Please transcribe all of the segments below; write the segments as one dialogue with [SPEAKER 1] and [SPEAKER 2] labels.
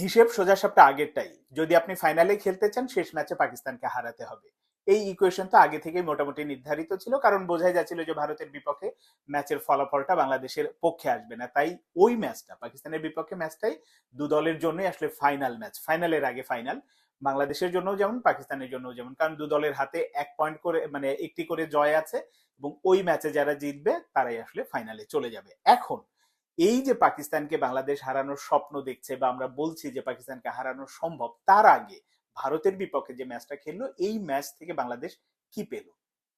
[SPEAKER 1] হিসেব সোজা সাপটা আগেরটাই। যদি আপনি ফাইনালে খেলতে চান, শেষ ম্যাচে পাকিস্তানকে হারাতে হবে। এই ইকুয়েশন তো আগে থেকেই মোটামুটি নির্ধারিত ছিল, কারণ বোঝাই যাচ্ছিল যে ভারতের বিপক্ষে ম্যাচের ফলাফলটা বাংলাদেশের পক্ষে আসবে না। তাই ওই ম্যাচটা পাকিস্তানের বিপক্ষে ম্যাচটাই দু দলের জন্যই আসলে ফাইনাল ম্যাচ ফাইনালের আগে ফাইনাল বাংলাদেশের জন্য যেমন, পাকিস্তানের জন্য যেমন। কারণ দু দলের হাতে এক পয়েন্ট করে মানে একটি করে জয় আছে এবং ওই ম্যাচে যারা জিতবে, তারাই আসলে ফাইনালে চলে যাবে। এখন এই যে পাকিস্তানকে বাংলাদেশ হারানোর স্বপ্ন দেখছে বা আমরা বলছি যে পাকিস্তানকে হারানো সম্ভব, তার আগে ভারতের বিপক্ষে যে ম্যাচটা খেললো, এই ম্যাচ থেকে বাংলাদেশ কি পেল?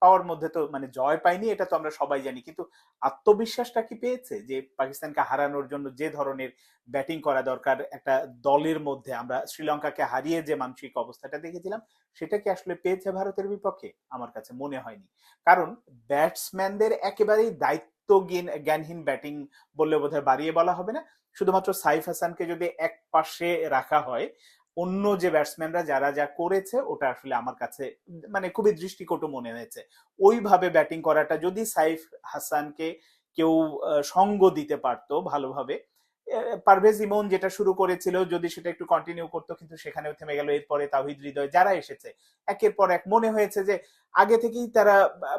[SPEAKER 1] পাওয়ার মধ্যে তো মানে জয় পায়নি, এটা তো আমরা সবাই জানি, কিন্তু আত্মবিশ্বাসটা কি পেয়েছে যে পাকিস্তানকে হারানোর জন্য যে ধরনের ব্যাটিং করা দরকার একটা দলের মধ্যে? আমরা শ্রীলঙ্কাকে হারিয়ে যে মানসিক অবস্থাটা দেখেছিলাম, সেটা কি আসলে পেয়েছে ভারতের বিপক্ষে? আমার কাছে মনে হয়নি। কারণ ব্যাটসম্যানদের একেবারেই দায়িত্ব জ্ঞানহীন ব্যাটিং বললে বোধহয় বাড়িয়ে বলা হবে না। শুধুমাত্র সাইফ হাসানকে যদি এক পাশে রাখা হয়, অন্য যে ব্যাটসম্যানরা যারা যা করেছে, ওটা আসলে আমার কাছে মানে খুবই দৃষ্টিকটু মনে হয়েছে। ওইভাবে ব্যাটিং করাটা যদি সাইফ হাসানকে কেউ সঙ্গ দিতে পারতো ভালোভাবে পারভেজ ইমন যেটা শুরু করেছিল, যদি সেটা একটু কন্টিনিউ করতো, কিন্তু সেখানেও থেমে গেল। এরপরে তাহিদ হৃদয় যারা এসেছে, একের পর এক মনে হয়েছে যে, আগে থেকেই তারা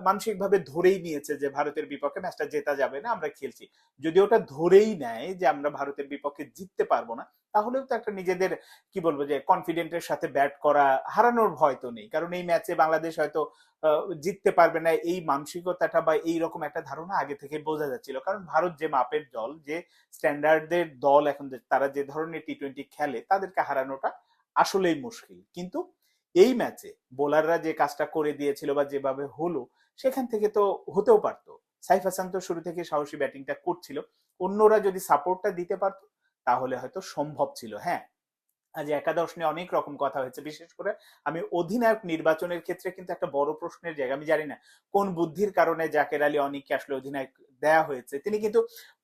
[SPEAKER 1] মানসিকভাবে ধরেই নিয়েছে যে, ভারতের বিপক্ষে ম্যাচটা জেতা যাবে না, আমরা খেলছি। যদি ওটা ধরেই নেয় যে, আমরা ভারতের বিপক্ষে জিততে পারব না তাহলেও তো একটা নিজেদের, কি বলব যে কনফিডেন্টের সাথে ব্যাট করা হারানোর ভয় তো নেই। কারণ এই ম্যাচে বাংলাদেশ হয়তো জিততে পারবে না, এই মানসিকতাটা বা এই রকম একটা ধারণা আগে থেকে বোঝা যাচ্ছিল। কারণ ভারত যে মাপের দল, যে স্ট্যান্ডার্ডের দল এখন তারা যে ধরনের টি টোয়েন্টি খেলে, তাদেরকে হারানোটা আসলেই মুশকিল। কিন্তু এই ম্যাচে বোলাররা যে কাজটা করে দিয়েছিল বা যেভাবে হলো, সেখান থেকে তো হতেও পারতো। সাইফ হাসান তো শুরু থেকে সাহসী ব্যাটিংটা করছিল। অন্যরা যদি সাপোর্টটা দিতে পারতো তাহলে হয়তো সম্ভব ছিল হ্যাঁ? আজ একাদশ নিয়ে অনেক রকম কথা হয়েছে, বিশেষ করে আমি অধিনায়ক নির্বাচনের ক্ষেত্রে কিন্তু একটা বড় প্রশ্নের জায়গা, আমি জানি না কোন বুদ্ধির কারণে জাকের আলী অনেককে আসলে অধিনায়ক দেয়া হয়েছে। তিনি কিন্তু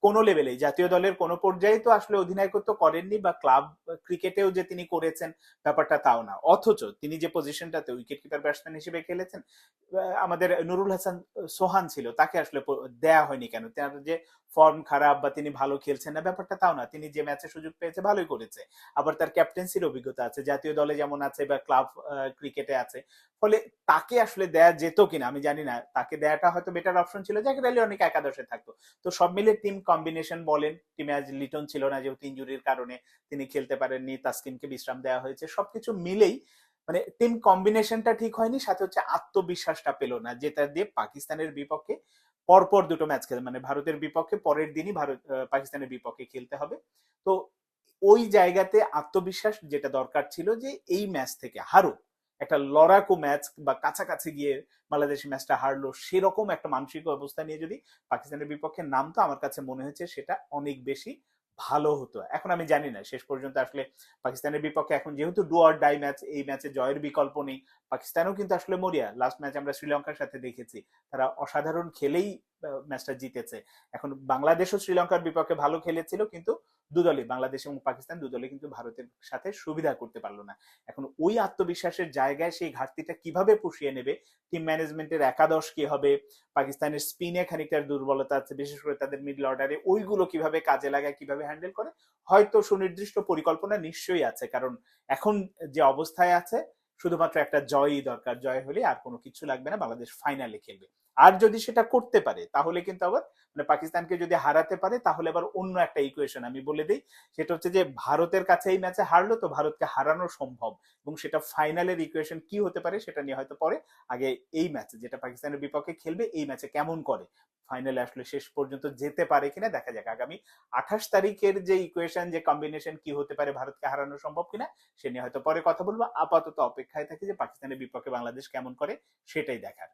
[SPEAKER 1] কোনো লেভেলে জাতীয় দলের কোনো পর্যায়ে তো আসলে অধিনায়কত্ব করেননি বা ক্লাব ক্রিকেটেও যে তিনি করেছেন ব্যাপারটা তাও না। অথচ তিনি যে পজিশনটাতে উইকেট কিপার ব্যাটসম্যান হিসেবে খেলেছেন আমাদের নুরুল হাসান সোহান ছিল, তাকে আসলে দেয়া হয়নি কেন? তার যে ফর্ম খারাপ বা তিনি ভালো খেলছেন না, ব্যাপারটা তাও না। তিনি যে ম্যাচে সুযোগ পেয়েছে, ভালোই করেছে। আবার তার ক্যাপ্টেন্সির অভিজ্ঞতা আছে, জাতীয় দলে যেমন আছে বা ক্লাব ক্রিকেটে আছে। ফলে তাকে আসলে দেয়া যেত কিনা আমি জানি না। তাকে দেয়াটা হয়তো বেটার অপশন ছিল, যাকে অনেক একাদশে থাকতো। তো সব মিলে টিম কম্বিনেশন বলেন টিমে আজ লিটন ছিল না যেহেতু ইঞ্জুরির কারণে তিনি খেলতে পারেননি, তাসকিনকে বিশ্রাম দেওয়া হয়েছে, সবকিছু মিলেই মানে টিম কম্বিনেশনটা ঠিক হয়নি, সাথে হচ্ছে আত্মবিশ্বাসটা পেল না, যেটা দিয়ে পাকিস্তানের বিপক্ষে পরপর দুটো ম্যাচ খেলে মানে ভারতের বিপক্ষে পরের দিনই ভারত পাকিস্তানের বিপক্ষে খেলতে হবে। তো ওই জায়গাতে আত্মবিশ্বাস যেটা দরকার ছিল যে এই ম্যাচ থেকে হারুক। একটা লড়াকু ম্যাচ বা কাছাকাছি গিয়ে বাংলাদেশ ম্যাচটা হারলো, সেরকম একটা মানসিক অবস্থা নিয়ে যদি পাকিস্তানের বিপক্ষে নামতো, আমার কাছে মনে হয়েছে সেটা অনেক বেশি ভালো হতো। এখন আমি জানি না, শেষ পর্যন্ত আসলে পাকিস্তানের বিপক্ষে এখন যেহেতু ডু আর ডাই ম্যাচ এই ম্যাচে জয়ের বিকল্প নেই, পাকিস্তানও কিন্তু আসলে মরিয়া। লাস্ট ম্যাচ আমরা শ্রীলঙ্কার সাথে দেখেছি। তারা অসাধারণ খেলেই ম্যাচটা জিতেছে। এখন বাংলাদেশও শ্রীলঙ্কার বিপক্ষে ভালো খেলেছিল, কিন্তু দুদলই, বাংলাদেশ এবং পাকিস্তান দুদলে কিন্তু ভারতের সাথে সুবিধা করতে পারল না। এখন ওই আত্মবিশ্বাসের জায়গায় সেই ঘাটতিটা কীভাবে পুষিয়ে নেবে? টিম ম্যানেজমেন্টের একাদশ কি হবে? পাকিস্তানের স্পিনে খানিকটার দুর্বলতা আছে, বিশেষ করে তাদের মিডল অর্ডারে ওইগুলো কীভাবে কাজে লাগায়, কীভাবে হ্যান্ডেল করে? হয়তো সুনির্দিষ্ট পরিকল্পনা নিশ্চয়ই আছে, কারণ এখন যে অবস্থায় আছে, শুধুমাত্র একটা জয়ই দরকার। জয় হলে আর কোনো কিছু লাগবে না, বাংলাদেশ ফাইনালে খেলবে। আর যদি সেটা করতে পারে, তাহলে কিন্তু আবার মানে পাকিস্তানকে যদি হারাতে পারে, তাহলে আবার অন্য একটা ইকুয়েশন আমি বলে দিই। সেটা হচ্ছে যে, ভারতের কাছে এই ম্যাচে হারলো, তো ভারতকে হারানো সম্ভব। এবং সেটা ফাইনালের ইকুয়েশন কি হতে পারে, সেটা নিয়ে হয়তো পরে, আগে এই ম্যাচে যেটা পাকিস্তানের বিপক্ষে খেলবে, এই ম্যাচে কেমন করে ফাইনালে আসলে শেষ পর্যন্ত যেতে পারে কিনা, দেখা যাক আগামী আঠাশ তারিখের যে ইকুয়েশন যে কম্বিনেশন কি হতে পারে, ভারতকে হারানো সম্ভব কিনা, সে নিয়ে হয়তো পরে কথা বলব। আপাতত অপেক্ষায় থাকি যে, পাকিস্তানের বিপক্ষে বাংলাদেশ কেমন করে, সেটাই দেখার।